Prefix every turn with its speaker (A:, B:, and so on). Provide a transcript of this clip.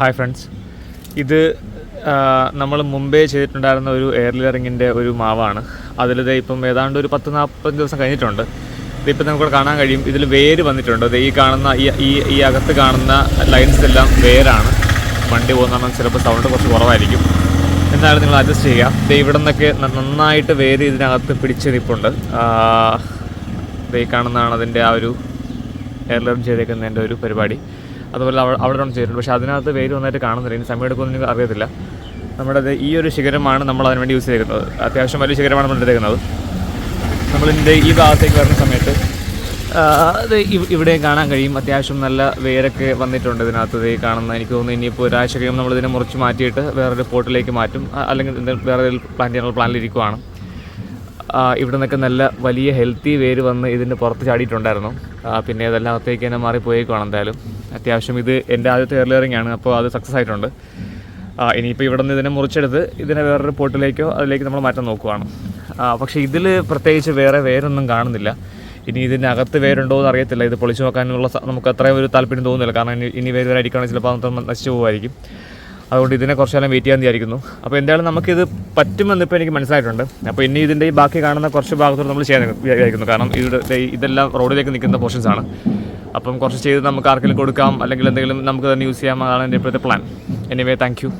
A: Hi friends ഇത് നമ്മൾ മുമ്പേ ചെയ്തിട്ടുണ്ടായിരുന്ന ഒരു എയർ ലിയറിങ്ങിന്റെ ഒരു മാവാണ്. അതിലിത് ഇപ്പം ഏതാണ്ട് ഒരു പത്ത് നാൽപ്പത് ദിവസം കഴിഞ്ഞിട്ടുണ്ട്. ഇതിപ്പോൾ നമുക്കിവിടെ കാണാൻ കഴിയും. ഇതിൽ വേര് വന്നിട്ടുണ്ട്. ഇത് ഈ കാണുന്ന ഈ ഈ അകത്ത് കാണുന്ന ലൈൻസ് എല്ലാം വേരാണ്. വണ്ടി പോകുന്ന ചിലപ്പോൾ സൗണ്ട് കുറച്ച് കുറവായിരിക്കും. എന്നാലും നിങ്ങൾ അഡ്ജസ്റ്റ് ചെയ്യുക. ഇത് ഇവിടെ നിന്നൊക്കെ നന്നായിട്ട് വേര് ഇതിനകത്ത് പിടിച്ച് നിൽപ്പുണ്ട്. ഈ കാണുന്നതാണ് അതിന്റെ ആ ഒരു എയർലൈൻ ചെയ്തേക്കുന്നതിന്റെ ഒരു പരിപാടി. അതുപോലെ അവിടെ ഒന്ന് ചെയ്തിട്ടുണ്ട്. പക്ഷേ അതിനകത്ത് വേര് നന്നായിട്ട് കാണുന്നില്ല. ഇനി സമയം എടുക്കുമെന്ന് എനിക്ക് അറിയത്തില്ല. നമ്മുടെ ഈ ഒരു ശിഖരമാണ് നമ്മൾ അതിന് വേണ്ടി യൂസ് ചെയ്തിരിക്കുന്നത്. അത്യാവശ്യം വലിയ ശിഖരമാണ് നമ്മൾ എടുത്തേക്കുന്നത്. ഈ ഭാഗത്തേക്ക് വരുന്ന സമയത്ത് അത് ഇവിടെ കാണാൻ കഴിയും. അത്യാവശ്യം നല്ല വേരൊക്കെ വന്നിട്ടുണ്ട് ഇതിനകത്ത്. ഈ കാണുന്ന എനിക്ക് തോന്നുന്നു ഇനിയിപ്പോൾ ഒരാഴ്ച കഴിയുമ്പോൾ നമ്മൾ ഇതിനെ മുറിച്ച് മാറ്റിയിട്ട് വേറൊരു പോട്ടിലേക്ക് മാറ്റും. അല്ലെങ്കിൽ വേറെ പ്ലാൻ ചെയ്യാനുള്ള പ്ലാനിലിരിക്കുവാണ് ഇവിടെ നിന്നൊക്കെ നല്ല വലിയ ഹെൽത്തി വേര് വന്ന് ഇതിന്റെ പുറത്ത് ചാടിയിട്ടുണ്ടായിരുന്നു. പിന്നെ ഇതെല്ലാം അകത്തേക്ക് തന്നെ മാറിപ്പോയേക്കുവാണ് എന്തായാലും. അത്യാവശ്യം ഇത് എന്റെ ആദ്യത്തെ എയർ ലെയറിംഗ് ആണ് അപ്പോൾ അത് സക്സസ് ആയിട്ടുണ്ട്. ഇനിയിപ്പോൾ ഇവിടെ നിന്ന് ഇതിനെ മുറിച്ചെടുത്ത് ഇതിനെ വേറൊരു പോട്ടിലേക്കോ അതിലേക്ക് നമ്മൾ മാറ്റാൻ നോക്കുവാണ്. പക്ഷേ ഇതിൽ പ്രത്യേകിച്ച് വേറെ വേരൊന്നും കാണുന്നില്ല. ഇനി ഇതിന്റെ അകത്ത് വേരുണ്ടോ എന്ന് അറിയത്തില്ല. ഇത് പൊളിച്ചു നോക്കാനുള്ള നമുക്ക് അത്രയും ഒരു താല്പര്യം തോന്നുന്നില്ല. കാരണം ഇനി വേര് വേര് വരാതിരിക്കുകയാണെങ്കിൽ ചിലപ്പോൾ അത് നശിച്ചു പോകുമായിരിക്കും അതുകൊണ്ട് ഇതിനെ കുറച്ച് കാലം വെയിറ്റ് ചെയ്യാൻ വിചാരിക്കുന്നു. അപ്പോൾ എന്തായാലും നമുക്കിത് പറ്റുമെന്ന് ഇപ്പോൾ എനിക്ക് മനസ്സിലായിട്ടുണ്ട്. അപ്പോൾ ഇനി ഇതിന്റെ ഈ ബാക്കി കാണുന്ന കുറച്ച് ഭാഗത്തോട് നമ്മൾ ചെയ്യാൻ വിചാരിക്കുന്നു. കാരണം ഇത് ഇതെല്ലാം റോഡിലേക്ക് നിൽക്കുന്ന പോർഷൻസ് ആണ്. അപ്പം കുറച്ച് ചെയ്ത് നമുക്ക് ആർക്കെങ്കിലും കൊടുക്കാം അല്ലെങ്കിൽ എന്തെങ്കിലും നമുക്ക് തന്നെ യൂസ് ചെയ്യാം അതാണ് എന്റെ ഇപ്പോഴത്തെ പ്ലാൻ എനിവേ താങ്ക് യു